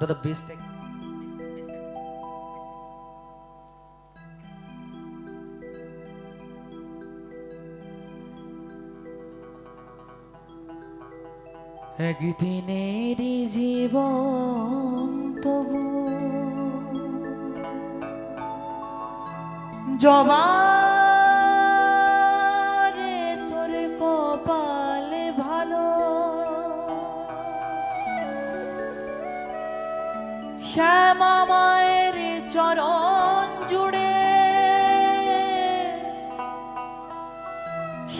দাদা বেস্ট একদিনের জীবন তবু জবা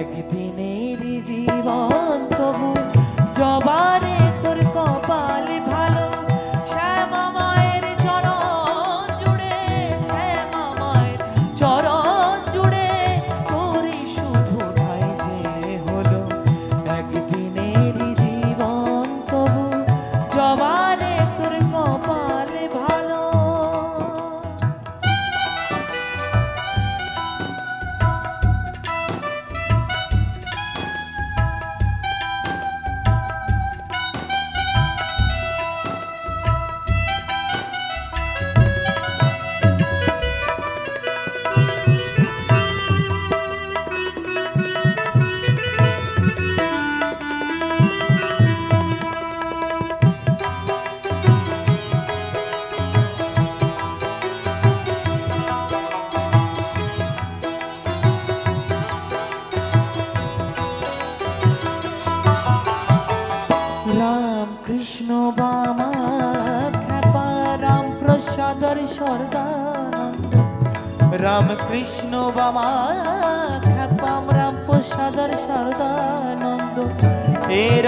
একদিনে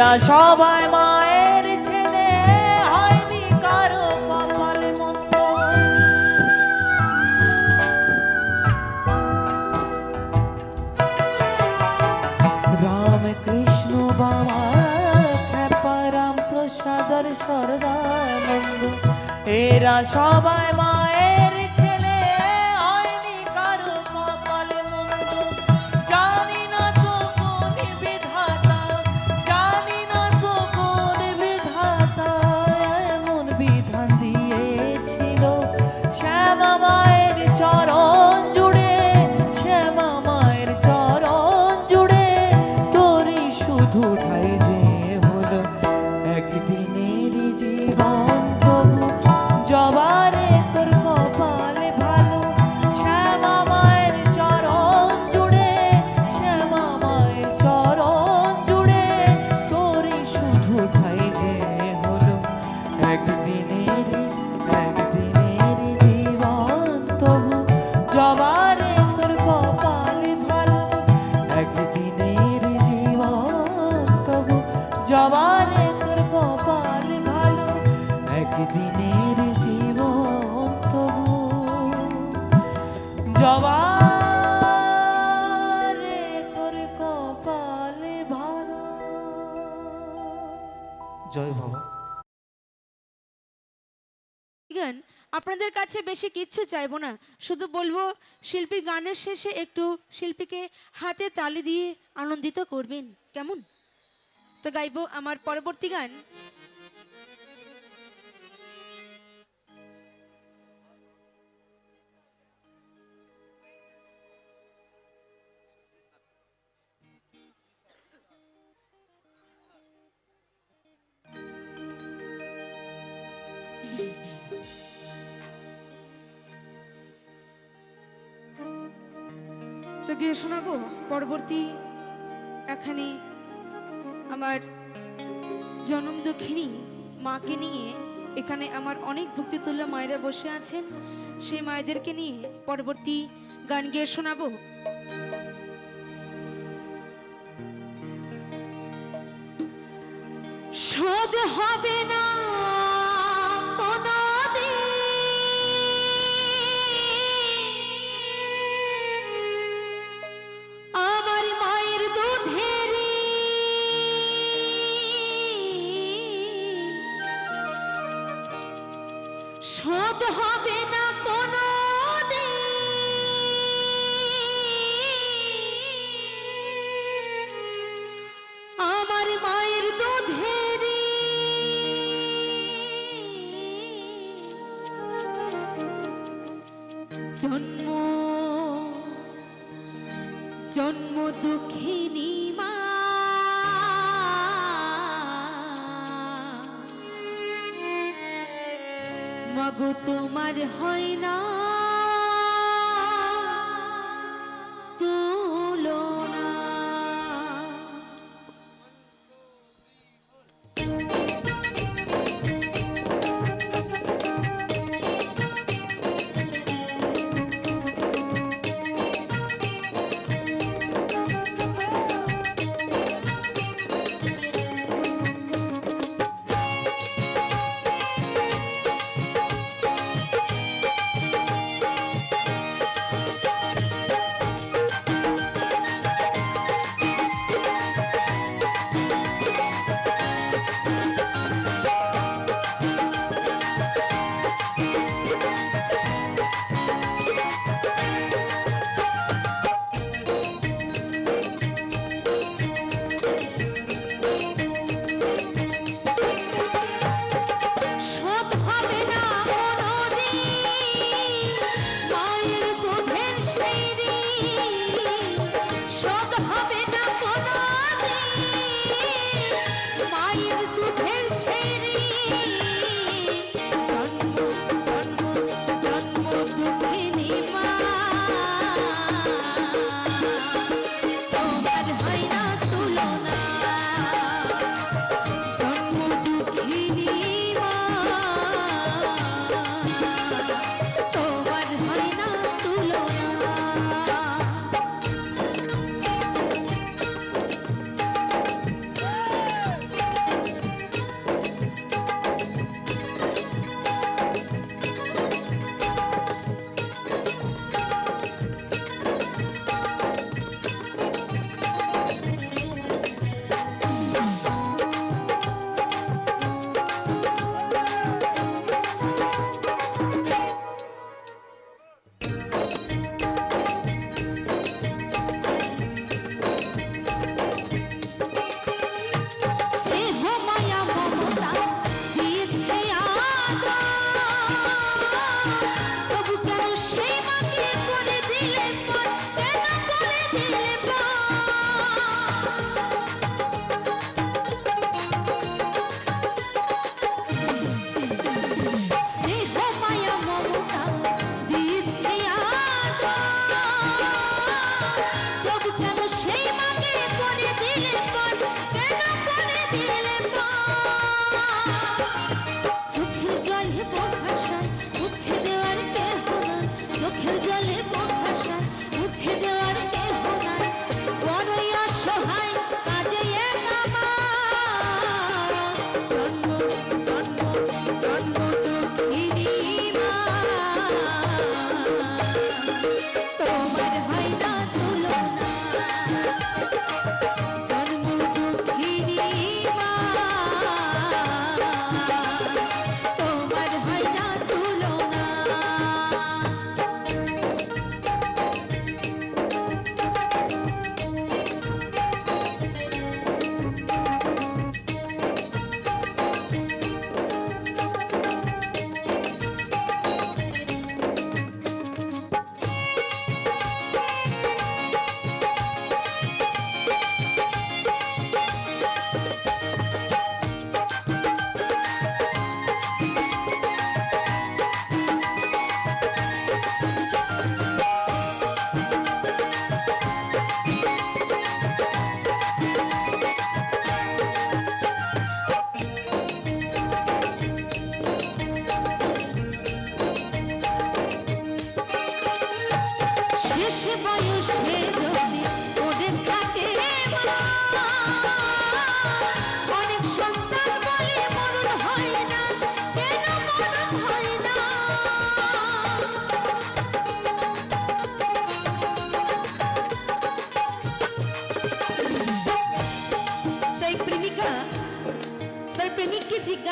এরা সবাই মায়ের ছেলে, হয়নি কারও কপাল রাম রামকৃষ্ণ বাবা খেপারাম প্রসাদর সর্বানন্দ। এরা সবাই মা কাছে বেশি কিচ্ছু চাইব না। শুধু বলব শিল্পী গানের শেষে একটু শিল্পীকে হাতে তালি দিয়ে আনন্দিত করবেন। কেমন? তো গাইবো আমার পরবর্তী গান। গিয়ে শোনাবো? পরবর্তী এখানে আমার জনম দক্ষিণী মাকে নিয়ে এখানে আমার অনেক ভক্তিতুল্য মায়েরা বসে আছেন। সেই মায়েদেরকে নিয়ে পরবর্তী গান গিয়ে শোনাবো। শোধ হবে না মগো তোমার হয় না।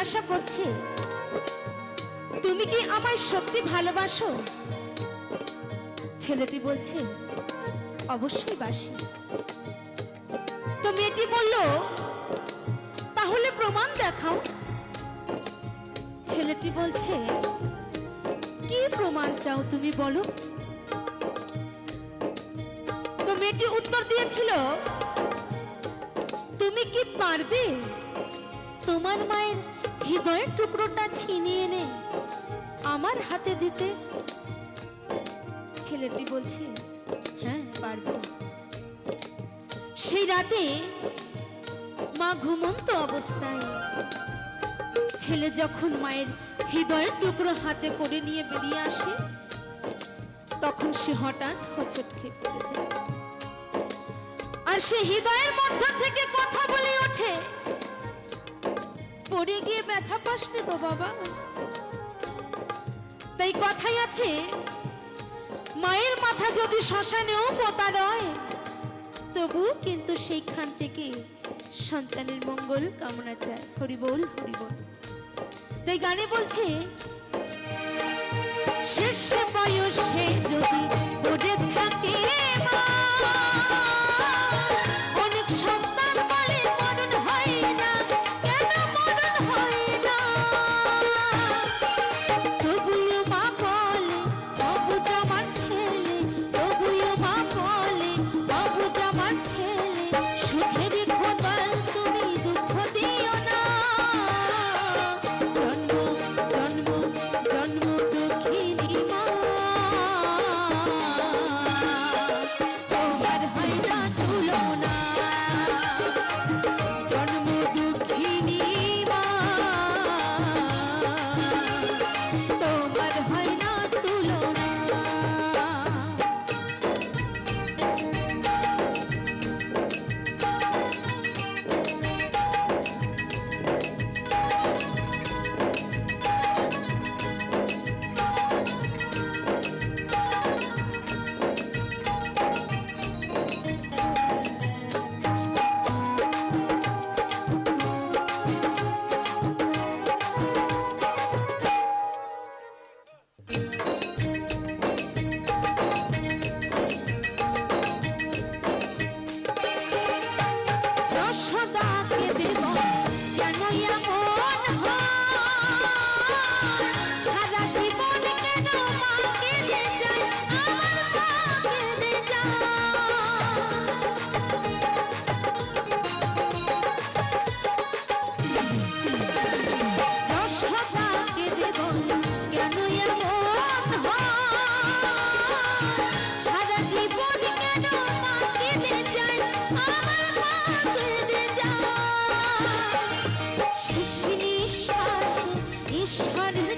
জিজ্ঞাসা করছে? তুমি কি আমায় সত্যি ভালোবাসো? ছেলেটি বলছে, অবশ্যই বাসি। তো মেয়েটি বলল, তাহলে প্রমাণ দেখাও। ছেলেটি বলছে, কি প্রমাণ চাও তুমি বলো? তো মেয়েটি উত্তর দিয়েছিল, তুমি কি পারবে? তোমার মায়ের হৃদয়ের টুকরোটা ছিনিয়ে এনে আমার হাতে দিতে। ছেলেটি বলছে হ্যাঁ পারব। সেই রাতে মা ঘুমন্ত অবস্থায়। ছেলে যখন মায়ের হৃদয়ের টুকরো হাতে করে নিয়ে বেরিয়ে আসে, তখন সে হঠাৎ হোঁচট পড়ে যায়। আর সে হৃদয়ের মধ্য থেকে কথা বলে ওঠে। ব্যথা পাসনি তো বাবা। তাই কথাই আছে মায়ের মাথা যদি শ্মশানেও পোতা রয় তবু কিন্তু সেইখান থেকে সন্তানের মঙ্গল কামনা চায় হরিবল হরিবল তাই গানে বলছে শেষ বয়সে যদি পড়ে থাকে মা, Running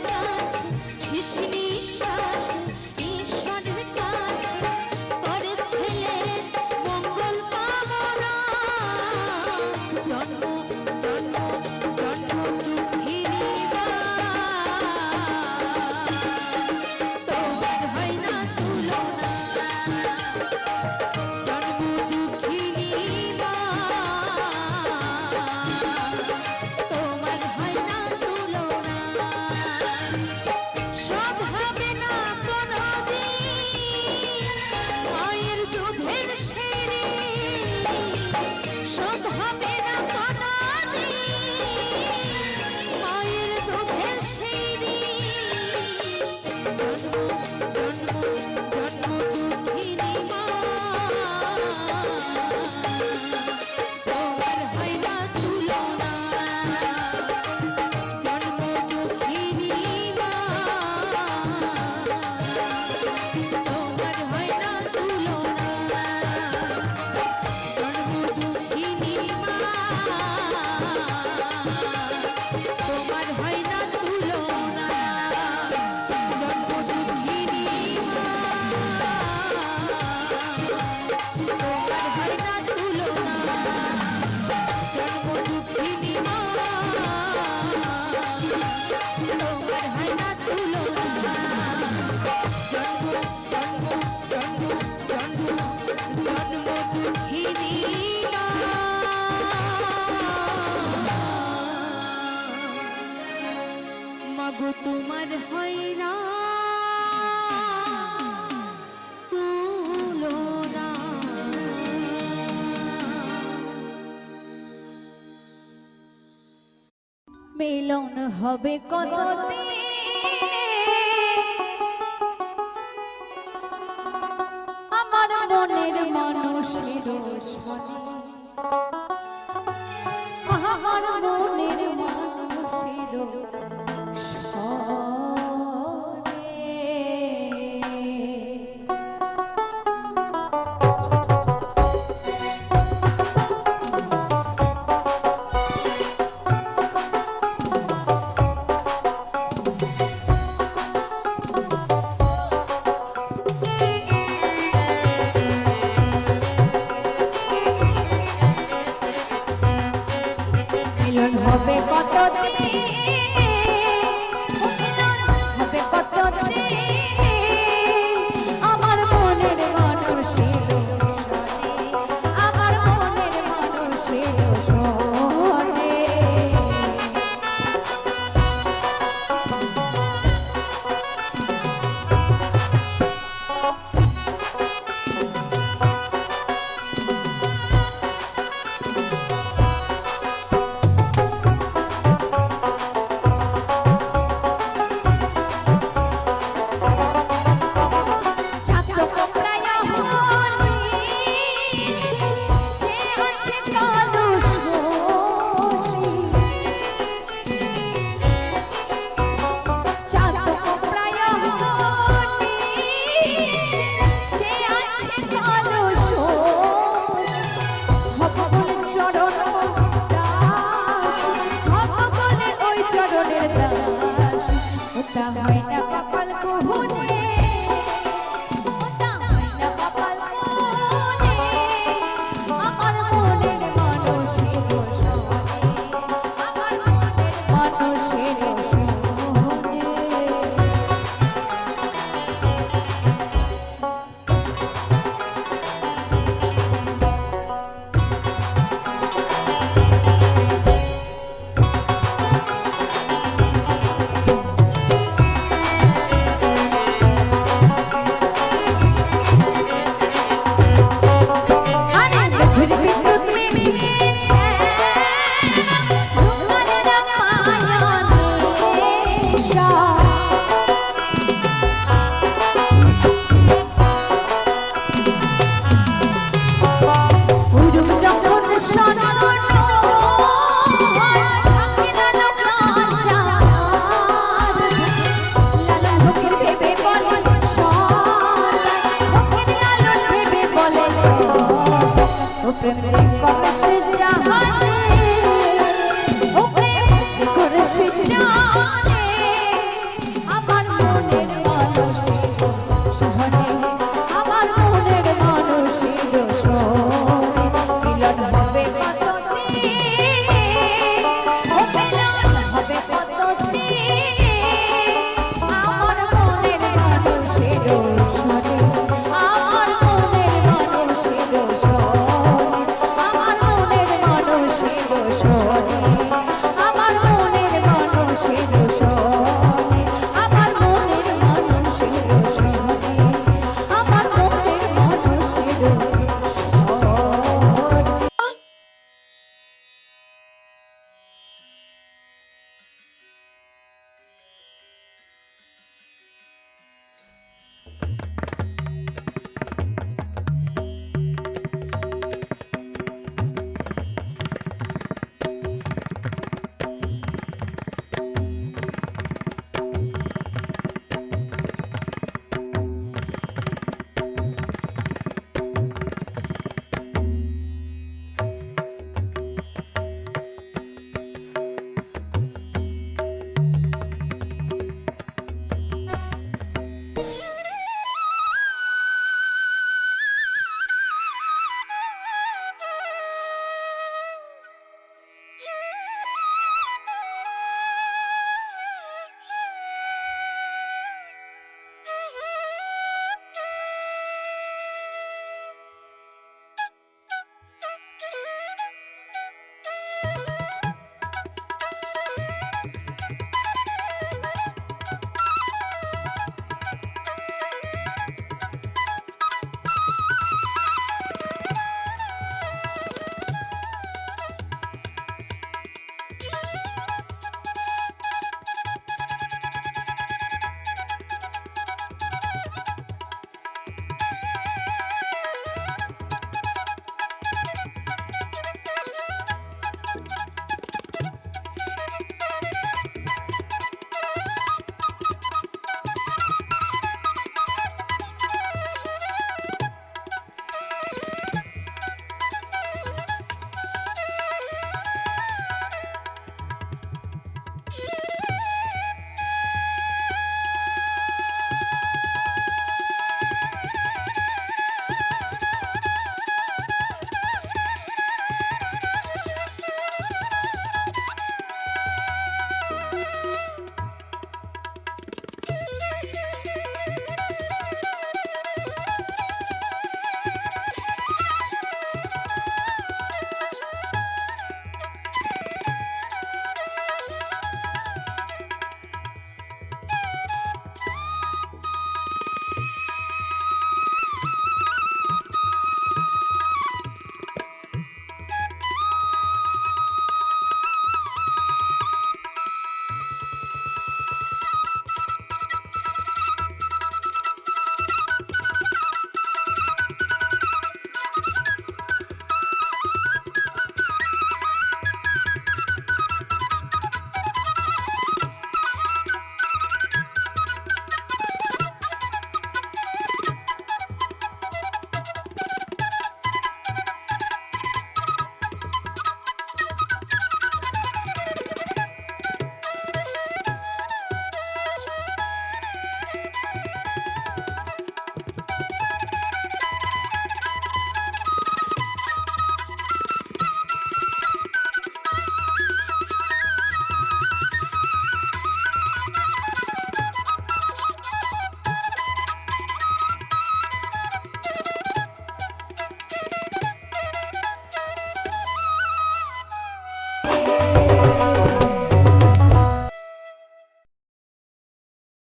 হবে কত